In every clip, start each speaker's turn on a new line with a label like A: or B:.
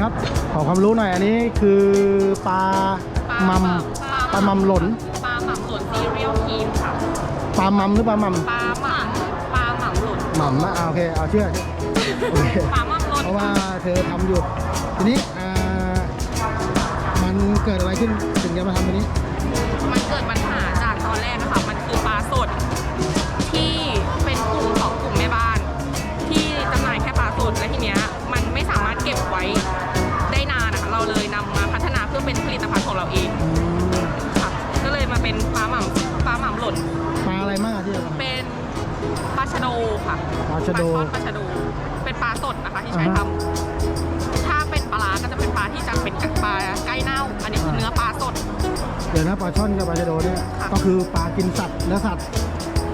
A: ครับ ขอความรู้หน่อยอันนี้คือปลามัมปลามัมหล่น
B: ปลาหม่ำหล่นซีเรียลครีมค่ะ
A: ปลามัมหรือปลามัม
B: ปลาหม่ำปลาหม่ำหล่น
A: หม่ำนะอ่าโอเคเอาเชื่อโอเค
B: ปลาหม่ำหล่น
A: เพราะว่าเธอทำอยู่ทีนี้อ่ามันเกิดอะไรขึ้นถึงจะมาทำตัวนี้
B: มันเกิดปัญหาจากตอนแรกนะคะมัน ลาชะโด
A: ปลาช่
B: อนปลาชะโดเป็นปลาสดนะคะที่ใช้ทำถ้าเป็นปลาร้าก็จะเป็นปลาที่จะเป็นปลาใกล้เน่า อันนี้คือเนื้อปลาสด
A: เดี๋ยวนะปลาช่อนกับปลาชะโดเนี่ย
B: ค่ะ
A: ก็คือปลากินสัตว์เนื้อสัตว์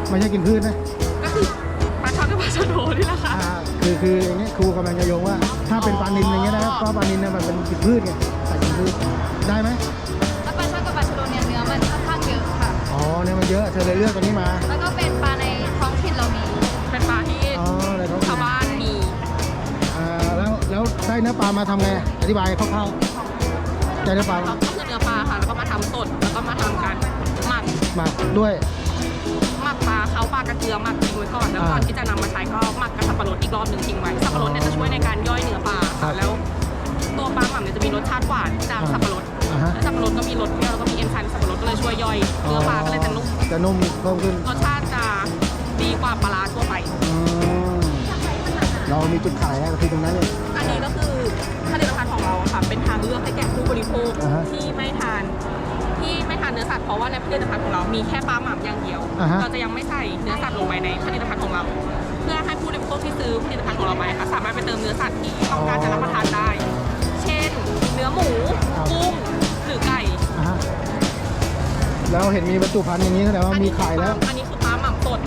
A: ไม่ใช่กินพืชนะ
B: ก็คือปลาช่อนกับปลาชะโดนี่แหละค่ะ
A: อ่าคือคืออย่างเงี้ยครูกำลังจะโยงว่า ถ้าเป็นปลานิลอย่างเงี้ยนะครับเพราะปลานิลเนี่ยมันเป็นกินพืชไงสัตว์กินพืชได้ไหม
C: แล้วปลาช่อนกับปลาชะโดเนี่ยเนื้อมันค่อนข้างเยอะค่ะ
A: อ๋อเนี่ยมันเยอะเธอเลยเลือกตัวนี้มา
C: แล้วก็เป็นปลาในท้องถิ่นเรามี
B: เนื้
A: อปลามาทำไงอธิบายคร่าวๆได้เนื้อปลา
B: ก็คือเนื้อปลาค่ะ แล้วก็มาทำสด แล้วก็มาทำการหมัก
A: หมักด้วย
B: หมักปลาเขาปลากระเทียมหมักทิ้งไว้ก่อน แล้วก่อน
A: อ่า
B: ที่จะนำมาใช้ก็หมักกับสับปะรดอีกรอบหนึ่งทิ้งไว้ สับปะรดเนี่ยจะช่วยในการย่อยเนื้อปลา
A: ครั
B: ค่ะ
A: บ
B: แล้ว ตัวปลาหม่ำเนี่ยจะมีรสชาติหวานจาก
A: อ่า
B: สับปะรด
A: อ่าฮะ
B: แล้วสับปะรดก็มีรสเปรี้ยวแล้วก็มีเอนไซม์สับปะรดก็เลยช่วยย่อยเนื้อปลาก็เลยจะนุ่ม
A: จะนุ่มเพิ่มขึ้น
B: รสชาติจะดีกว่าปลาร้าทั่วไป
A: อืมเรามีจุดขายนะคือตรงนั้นเลย
B: ราะว่าในผลิตภัณฑ์ของเรามีแค่ปลาหม่ำอย่างเดียว
A: อ่าฮะ
B: เราจะยังไม่ใส่เนื้อสัตว์ลงไปในผลิตภัณฑ์ของเรา เพื่อให้ผู้บริโภคที่ซื้อผลิตภัณฑ์ของเราไปค่ะสามารถไปเติมเนื้อสัตว์ที่ต้องการจะรับประทานได้ เช่น เนื้อหมูกุ้งหรือไก่
A: อ่าฮะแล้วเห็นมีบรรจุภัณฑ์อย่างนี้แสดงว่ามีขายแล้ว
B: อันนี้คือปลาหม่ำสด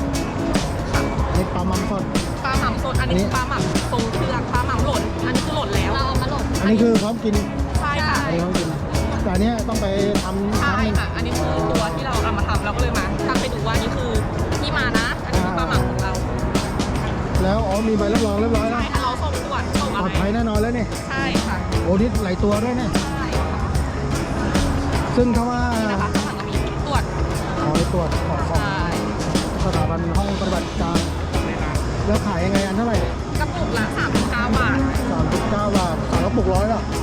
A: นี่ปลามัมสด
B: ปลาหม่ำสด อันนี้คือปลาหม่ำทรงเครื่องปลาหม่ำหล่น อันนี้คือหล่นแล้ว
C: เราเอามาหล่น
A: อันนี้คือพร้อมกิน
B: ใช่ค่ะ
A: อันนี้พร้อมกิน แต่อันเนี้ยต้องไปทำ
B: ใช่
A: ทำ
B: ค่ะ อันนี้คือตัวที่เราเอามาทำเราก็เลยมาตั้งไปดูว่านี่คือที่มานะ อันนี้คือปลาหม่ำของเรา
A: แล้วอ๋อมีใบรับรองเรียบร้อยแล้
B: ใช่
A: ว
B: ถ้าเราส่งตรวจส่ง
A: ป
B: อะ
A: ลอ
B: ไร
A: ดภัยแน่นอนแล้วนี่
B: ใช่ค่ะ
A: โอ้นี่หลายตัวด้วยเนี่ย
B: ใช่ค่ะ
A: ซึ่งถ้าว่า
B: นี่นะคะข้างหลังก็มีตรวจ
A: ขอไปตรวจของของ
B: ใช่
A: สถาบันห้องปฏิบัติการแล้วขายยังไงอันเท่าไหร่
B: กระปุกละ39บาท
A: สามสิบเก้าบาทสามกระปุกร้อยหรออันนี้นะ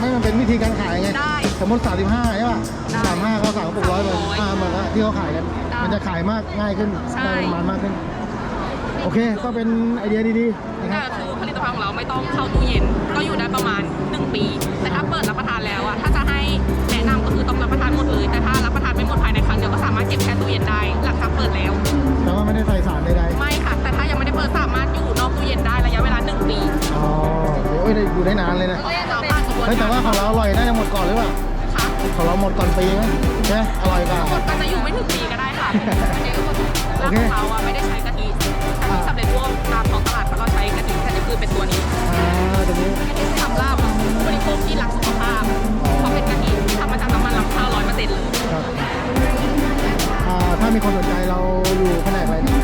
A: ไม่มันเป็นวิธีการขายไง
B: ได้
A: สมมติ 35 ใช่ป่ะ
B: ได้
A: สามห้าเขาสามกระปุกร้อยไป
B: สามร้อย
A: อ่าเหมือนกับที่เขาขายกัน
B: ได้
A: มันจะขายมากง่ายขึ้น
B: ใช่
A: ได้ปริมาณมากขึ้น โอเค ก็เป็นไอเดียดีๆนะค
B: ก็
A: รับ
B: คือผลิตภัณฑ์ของเราไม่ต้องเข้าตู้เย็น ก็อยู่ได้ประมาณ 1 ปี แต่ถ้าเปิดรับประทานแล้วอะถ้าจะให้แนะนำก็คือต้องรับประทานหมดเลย แต่ถ้ารับประทานไม่หมดภายในครั้งเดียวก็สามารถเก็บแช่ตู้เย็นได้ หลังจากเปิดแล้ว
A: แต่ว่าไม่ได้ใส่สารใด
B: ไม่ค่ะ แต่ถ้ายังไม่ได้เปิดสามารถอยู่นอกตู้เย็นได้ระยะเวลา 1 ปี
A: ๆ อ๋อโอ้ยได้อยู่ได้นานเลยนะ
B: เร
A: เฮ้ยแต่
B: การ
A: ว่าของเราอร่อยน่าจะหมดก่อนหรือเปล่า
B: ค่ะ
A: ของเราหมดก่อนปีไหมใช่ไหมอร่อยกว่า
B: หมดก็จะอยู่ไม่ถึงปีก็ได้ค่ะอันนี้ก็หมด
A: โอ
B: แล้ว
A: เค
B: ของเราอะไม่ได้ใช้กะทิกะทิสำเร็จรูปตามท้องตลาดเขาก็ใช้กะทิแค่จะคือเป็นตัวนี้
A: อ่าตรงนี้
B: อันนี้สำหรับผู้บริโภคที่รักสุขภาพเพราะเป็นกะทิที่ทำมาจากน้ำมันลำข้าวร้อยเปอร์เซ็นต์เลย
A: ครับอ่าถ้ามีคนสนใจเราอยู่แผนกอะไรเนี่ย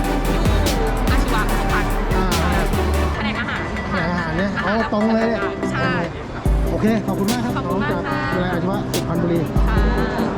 B: อาชีวะสุพรรณ
A: อ่า
B: แผนกอาหาร
A: แผนกอาหารเนี่ยเอาตรงเลยเนี่ย
B: ใช่
A: โอเค ขอบคุณมากครับ
B: ขอบคุณมาก
A: จาก
B: ค่ะ
A: วิทยาลัยอาชีวะสุพรรณบุรี
B: ค่ะ